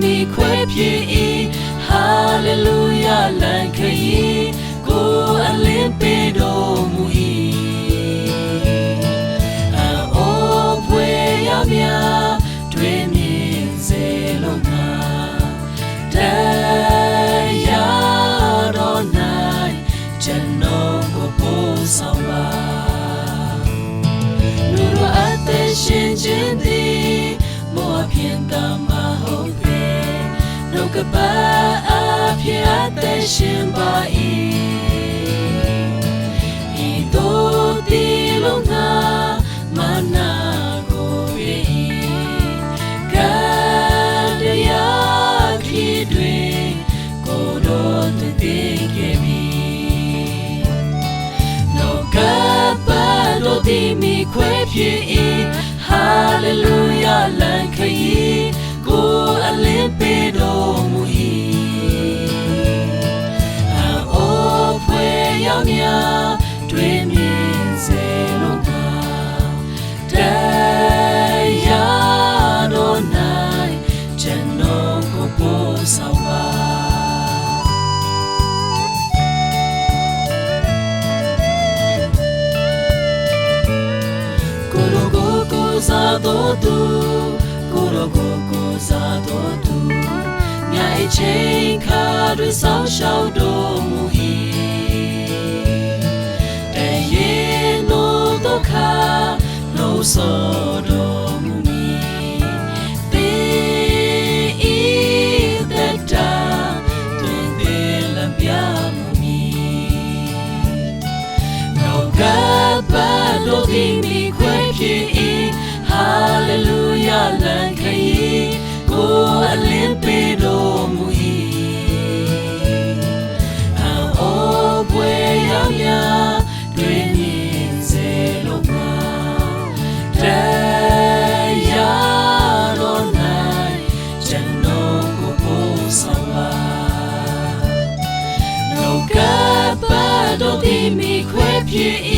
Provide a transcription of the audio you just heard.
မိခွဲပြေ၏ဟာလေလုယာလန်ခရီကိုအလင်းပေးတော်မူ၏အော်ဖွယ်ရမြတွေ့မြင်စေလုံးငါတရားတော်၌ကျွန်တော်ကိုပို့ဆောင်ပါလူတို့အသက်ရှင်ခြင်းသည်မောဖြင့်တမဟုတ်ပေ နှုတ်ကပအဖြစ်အသက်ရှင်ပါ၏ဤတို့ဒီလုံးငါမနာကိုပြေကတရားခိတွေကိုယ်တော်တည်ခဲ့ပြီ no kappa do di mi kwe pye e hallelujah တော်သူကိုရောကိုကိုစားတော်သူမြတ်အချင်းခါတွေဆောင်းရှောက်တော်မူ၏တရေနိုဒုက္ခနိုဆော tot in mi kweppje